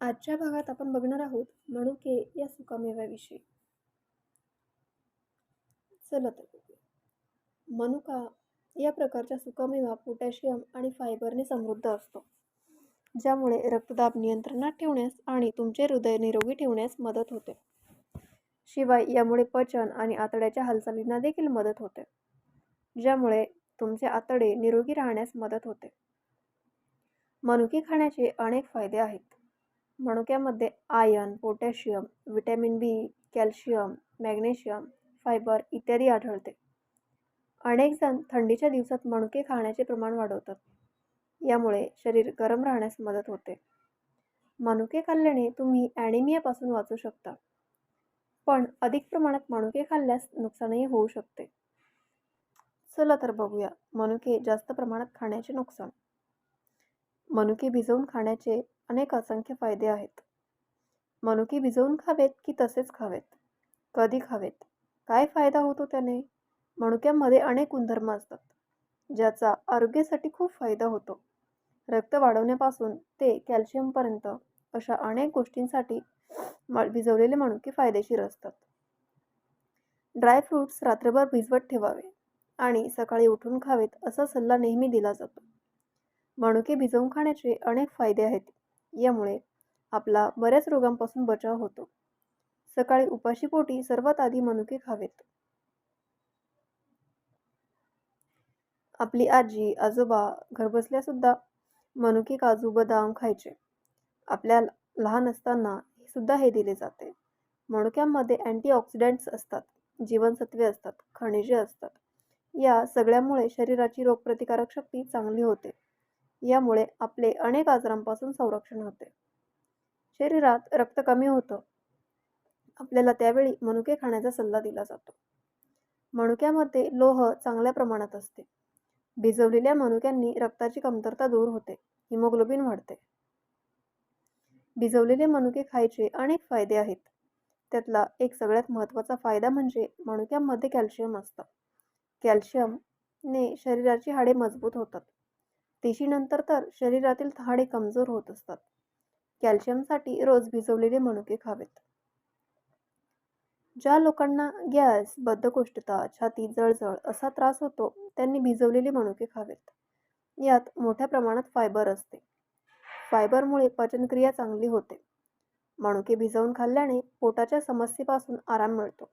आजच्या भागात आपण बघणार आहोत मनुके या सुकामेव्याविषयी. चला तर मनुका या प्रकारचा सुकामेवा पोटॅशियम आणि फायबरने समृद्ध असतो ज्यामुळे रक्तदाब नियंत्रणात ठेवण्यास आणि तुमचे हृदय निरोगी ठेवण्यास मदत होते. शिवाय यामुळे पचन आणि आतड्याच्या हालचालींना देखील मदत होते ज्यामुळे तुमचे आतडे निरोगी राहण्यास मदत होते. मनुके खाण्याचे अनेक फायदे आहेत. मनुक्यामध्ये iron potassium vitamin B calcium magnesium fibre इत्यादी आढळते. अनेक जण थंडीच्या दिवसात मनुके खाण्याचे प्रमाण वाढवतात. यामुळे शरीर गरम राहण्यास मदत होते. मनुके खाल्ल्याने तुम्ही ॲनिमियापासून वाचू शकता. पण अधिक प्रमाणात मनुके खाल्ल्यास नुकसानही होऊ शकते. चला तर बघूया मनुके जास्त प्रमाणात खाण्याचे नुकसान. मनुके भिजवून खाण्याचे अनेक असंख्य फायदे आहेत. मनुके भिजवून खावेत की तसेच खावेत? कधी खावेत? काय फायदा होतो त्याने? मनुक्यामध्ये अनेक गुणधर्म असतात ज्याचा आरोग्यासाठी खूप फायदा होतो. रक्त वाढवण्यापासून ते कॅल्शियमपर्यंत अशा अनेक गोष्टींसाठी म भिजवलेले मनुके फायदेशीर असतात. ड्रायफ्रूट्स रात्रभर भिजवत ठेवावे आणि सकाळी उठून खावेत असा सल्ला नेहमी दिला जातो. मनुके भिजवून खाण्याचे अनेक फायदे आहेत. यामुळे आपला बऱ्याच रोगांपासून बचाव होतो. सकाळी उपाशीपोटी सर्वात आधी मनुके खावेत. आपली आजी आजोबा घरबसल्या सुद्धा मनुके काजू बदाम खायचे. आपल्या लहान असताना सुद्धा हे दिले जाते. मनुक्यांमध्ये अँटीऑक्सिडंट्स असतात जीवनसत्वे असतात खनिजे असतात. या सगळ्यामुळे शरीराची रोगप्रतिकारक शक्ती चांगली होते. यामुळे आपले अनेक आजारांपासून संरक्षण होते. शरीरात रक्त कमी होतं. आपल्याला त्यावेळी मनुके खाण्याचा सल्ला दिला जातो. मनुक्यामध्ये लोह चांगल्या प्रमाणात असते. भिजवलेल्या मनुक्यांनी रक्ताची कमतरता दूर होते. हिमोग्लोबिन वाढते. भिजवलेले मनुके खायचे अनेक फायदे आहेत. त्यातला एक सगळ्यात महत्त्वाचा फायदा म्हणजे मनुक्यांमध्ये कॅल्शियम असतं. कॅल्शियमने शरीराची हाडे मजबूत होतात. पेशीनंतर तर शरीरातील हाडे कमजोर होत असतात. कॅल्शियमसाठी रोज भिजवलेले मनुके खावेत. ज्या लोकांना गॅस बद्धकोष्ठता छाती जळजळ असा त्रास होतो त्यांनी भिजवलेले मनुके खावेत. यात मोठ्या प्रमाणात फायबर असते. फायबरमुळे पचनक्रिया चांगली होते. मनुके भिजवून खाल्ल्याने पोटाच्या समस्येपासून आराम मिळतो.